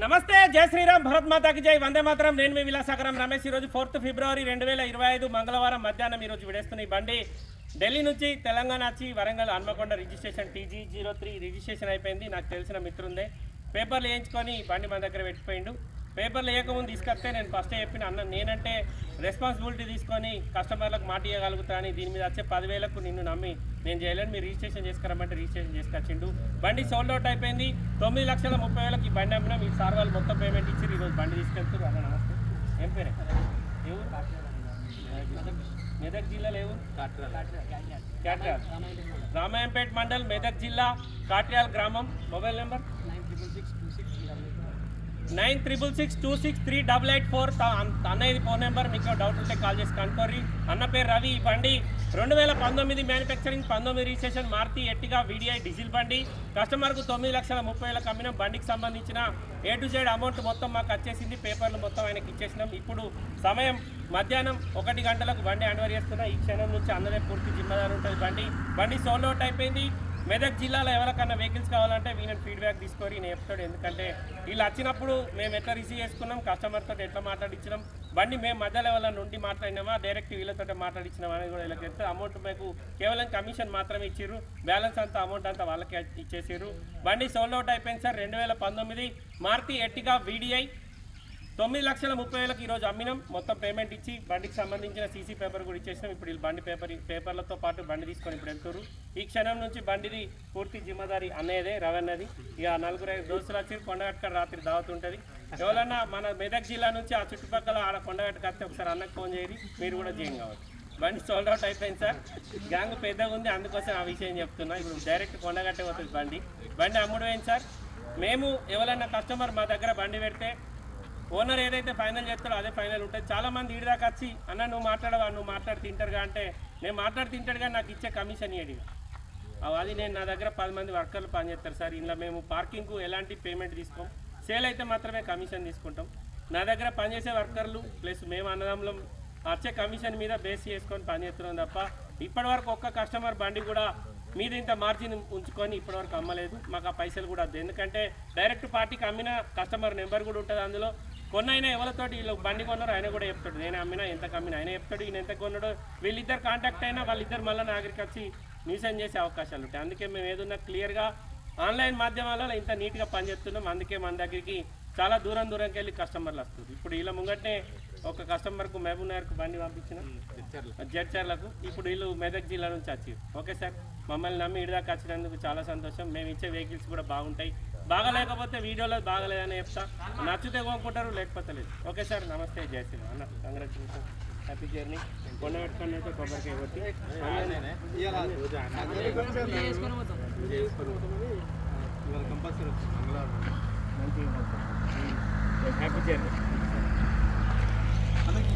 నమస్తే జై శ్రీరామ్ భరత్ మాతాకి జై. వందే మాత్రం. నేను మీ విలాసాగరం రమేష్. ఈరోజు ఫోర్త్ ఫిబ్రవరి రెండు వేల ఇరవై ఐదు మంగళవారం మధ్యాహ్నం ఈరోజు విడేస్తున్న ఈ బండి. ఢిల్లీ నుంచి తెలంగాణ వచ్చి Warangal Hanamkonda registration TG zero three registration అయిపోయింది. నాకు తెలిసిన మిత్రుందే. పేపర్లు వేయించుకొని ఈ బండి మన దగ్గర పెట్టిపోయిండు. పేపర్లు వేయకముందు తీసుకొస్తే నేను ఫస్టే చెప్పిన అన్న నేనంటే రెస్పాన్సిబిలిటీ తీసుకొని కస్టమర్లకు మాట ఇవ్వగలుగుతా అని దీని మీద వచ్చే పదివేలకు నిన్ను నమ్మి నేను చేయలేను మీరు రిజిస్ట్రేషన్ చేసుకురమ్మంటే రిజిస్ట్రేషన్ చేసుకొచ్చిండు. బండి సోల్డ్ అవుట్ అయిపోయింది తొమ్మిది లక్షల ముప్పై వేలకు ఈ బండి అమ్మినా మీ సార్ వాళ్ళు మొత్తం పేమెంట్ ఇచ్చి ఈరోజు బండి తీసుకెళ్తారు అన్న నమస్తే. ఏం పేరే? ఊరు? మెదక్ జిల్లాలో ఏ ఊరు? క్యాట్రాల్ రామాయంపేట మండల్ మెదక్ జిల్లా కాట్యాల్ గ్రామం. Mobile number? Nine triple six two six three double eight four అన్నయ్యది phone number మీకు డౌట్ ఉంటే కాల్ చేసి కనుక్కోరి అన్న పేరు రవి ఈ బండి. రెండు వేల పంతొమ్మిది మ్యానుఫ్యాక్చరింగ్ పంతొమ్మిది registration Maruti Ertiga VDI diesel బండి. కస్టమర్కు తొమ్మిది లక్షల ముప్పై వేల కమ్మిన బండికి సంబంధించిన ఏ టు జెడ్ అమౌంట్ మొత్తం మాకు వచ్చేసింది. పేపర్లు మొత్తం ఆయనకి ఇచ్చేసినాం. ఇప్పుడు సమయం మధ్యాహ్నం ఒకటి గంటలకు బండి హ్యాండ్ చేస్తున్నా. ఈ క్షణం నుంచి అందరే పూర్తి జిమ్మదారు ఉంటుంది బండి. బండి సోలో అవుట్ అయిపోయింది. మెదక్ జిల్లాలో ఎవరికన్నా వెహికల్స్ కావాలంటే వీళ్ళని ఫీడ్బ్యాక్ తీసుకొని నేను చెప్తాడు. ఎందుకంటే వీళ్ళు వచ్చినప్పుడు మేము ఎట్లా రిసీవ్ చేసుకున్నాం కస్టమర్తో ఎట్లా మాట్లాడించినాం బండి మేము మధ్య లెవెల్ నుండి మాట్లాడినామా డైరెక్ట్ వీళ్ళతో మాట్లాడించినాం అనేది కూడా వీళ్ళకి చెప్తే అమౌంట్ మీకు కేవలం కమిషన్ మాత్రమే ఇచ్చిర్రు. బ్యాలెన్స్ అంతా అమౌంట్ అంతా వాళ్ళకే ఇచ్చేసారు బండి సోల్డ్ అవుట్ అయిపోయింది సార్ రెండు వేల పంతొమ్మిది. మార్తి ఎట్టిగా వీడిఐ తొమ్మిది లక్షల ముప్పై వేలకు ఈరోజు అమ్మినాం. మొత్తం పేమెంట్ ఇచ్చి బండికి సంబంధించిన సీసీ పేపర్ కూడా ఇచ్చేసినాం. ఇప్పుడు వీళ్ళు బండి పేపర్ పేపర్లతో పాటు బండి తీసుకొని ఇప్పుడు వెళ్తారు ఈ క్షణం నుంచి బండిది పూర్తి జిమ్మదారి అనేదే రవన్నది. ఇక నలుగురు ఐదు దోస్తులు వచ్చి కొండగట్టుకడ రాత్రి దావత్ ఉంటుంది ఎవరన్నా మన మెదక్ జిల్లా నుంచి ఆ చుట్టుపక్కల ఆడ కొండగట్టుకు వస్తే ఒకసారి అన్నకు ఫోన్ చేయండి. మీరు కూడా చేయం కావచ్చు. బండి సోల్డ్ అవుట్ అయిపోయింది సార్. గ్యాంగ్ పెద్దగా ఉంది. అందుకోసం ఆ విషయం చెప్తున్నా. ఇప్పుడు డైరెక్ట్ కొండగట్టే పోతుంది బండి. బండి అమ్ముడు సార్. మేము ఎవరైనా కస్టమర్ మా దగ్గర బండి పెడితే ఓనర్ ఏదైతే ఫైనల్ చేస్తాడో అదే ఫైనల్ ఉంటుంది. చాలా మంది దాకా వచ్చి అన్న నువ్వు మాట్లాడవా? నువ్వు మాట్లాడి తింటారుగా? అంటే నేను మాట్లాడి తింటాడుగా నాకు ఇచ్చే కమిషన్ ఇయ్యడు అది నేను నా దగ్గర పది మంది వర్కర్లు పనిచేస్తారు. సార్ ఇందులో మేము పార్కింగ్కు ఎలాంటి పేమెంట్ తీసుకోం? సేల్ అయితే మాత్రమే కమిషన్ తీసుకుంటాం. నా దగ్గర పనిచేసే వర్కర్లు ప్లస్ మేము అన్నదమ్ములం వచ్చే కమిషన్ మీద బేస్ చేసుకొని పనిచేస్తున్నాం తప్ప ఇప్పటివరకు ఒక్క కస్టమర్ బండి కూడా మీద ఇంత మార్జిన్ ఉంచుకొని ఇప్పటివరకు అమ్మలేదు. మాకు ఆ పైసలు కూడా వద్దు. ఎందుకంటే డైరెక్ట్ పార్టీకి అమ్మిన కస్టమర్ నెంబర్ కూడా ఉంటుంది అందులో. కొన్నైనా ఎవరితోటి వీళ్ళు బండి కొన్నారో ఆయన కూడా చెప్తాడు. నేను అమ్మినా ఎంత అమ్మినా ఆయన చెప్తాడు ఈయన ఎంత కొన్నాడో? వీళ్ళిద్దరు కాంటాక్ట్ అయినా వాళ్ళిద్దరు మళ్ళీ నా దగ్గరికి వచ్చి న్యూసెన్ చేసే అవకాశాలు ఉంటాయి. అందుకే మేము ఏదన్నా క్లియర్గా ఆన్లైన్ మాధ్యమాలలో ఇంత నీట్గా పనిచేస్తున్నాం. అందుకే మన దగ్గరికి చాలా దూరం దూరంకి వెళ్ళి కస్టమర్లు వస్తుంది ఇప్పుడు వీళ్ళ ముంగట్నే ఒక కస్టమర్కు మహబూబ్ నగర్కు బండి పంపించిన జడ్చర్లకు. ఇప్పుడు వీళ్ళు మెదక్ జిల్లా నుంచి వచ్చారు. ఓకే సార్ మమ్మల్ని నమ్మి ఇడిదాకా వచ్చినందుకు చాలా సంతోషం. మేము ఇచ్చే వెహికల్స్ కూడా బాగుంటాయి. బాగా లేకపోతే వీడియోలో బాగలేదని చెప్తా. నచ్చితే కొనుక్కుంటారు లేకపోతే లేదు. ఓకే సార్ నమస్తే జై శ్రీరామ్ అన్న కంగ్రాచులేషన్ హ్యాపీ జర్నీ కొండ పెట్టుకొని అయితే కొబ్బరికాయ కొట్టి. కంపల్సరీ హ్యాపీ జర్నీ అన్నకి